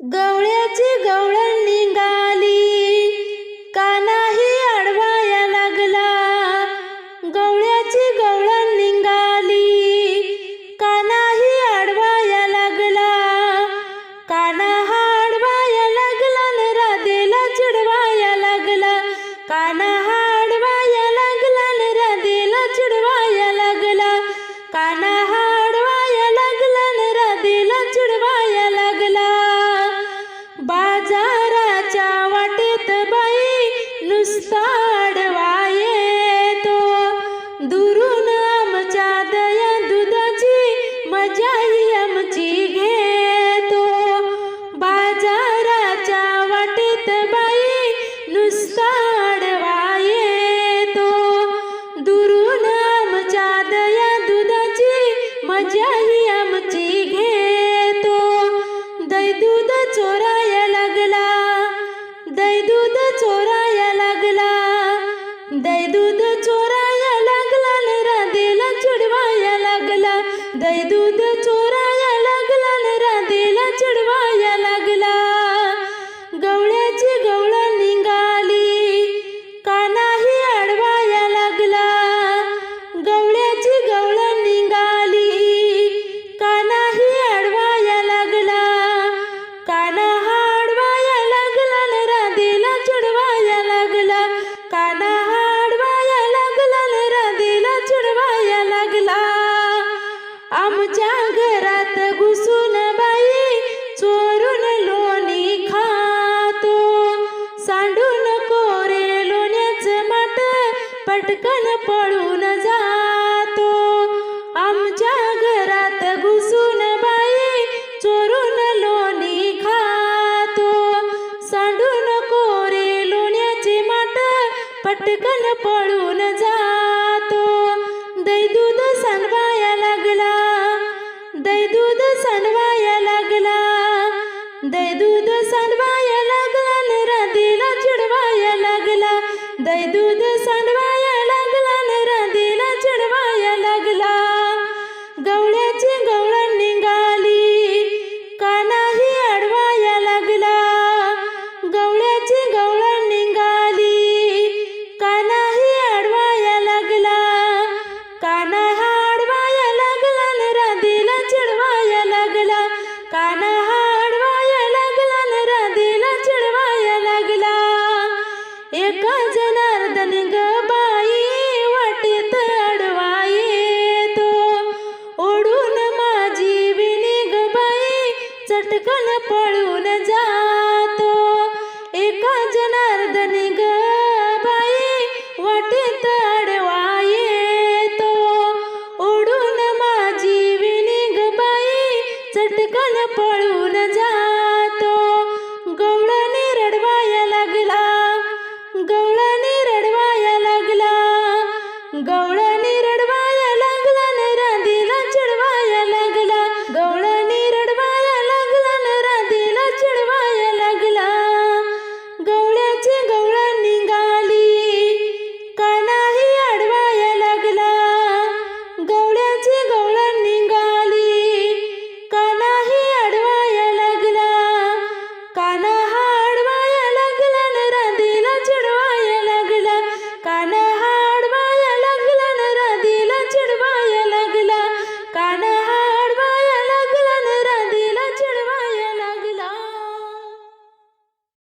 गवळ्याची गवळण निघाली. कानाही आडवाया लागला? गवळ्याची गवळण निघाली. कानाही आडवाया लागला? काना हा अडवाया लागला? न राधेला चिडवाया लागला. काना हा দেয় দুধ চোর पटकन पळून जातो. आमच्या घरात घुसून बाई चोरून लोणी खातो. सांडून कोरे लोण्याची माट पटकन पळून जातो. दही दूध सांडवाया लागला दही दूध सांडवाया लागला दही दूध सांडवा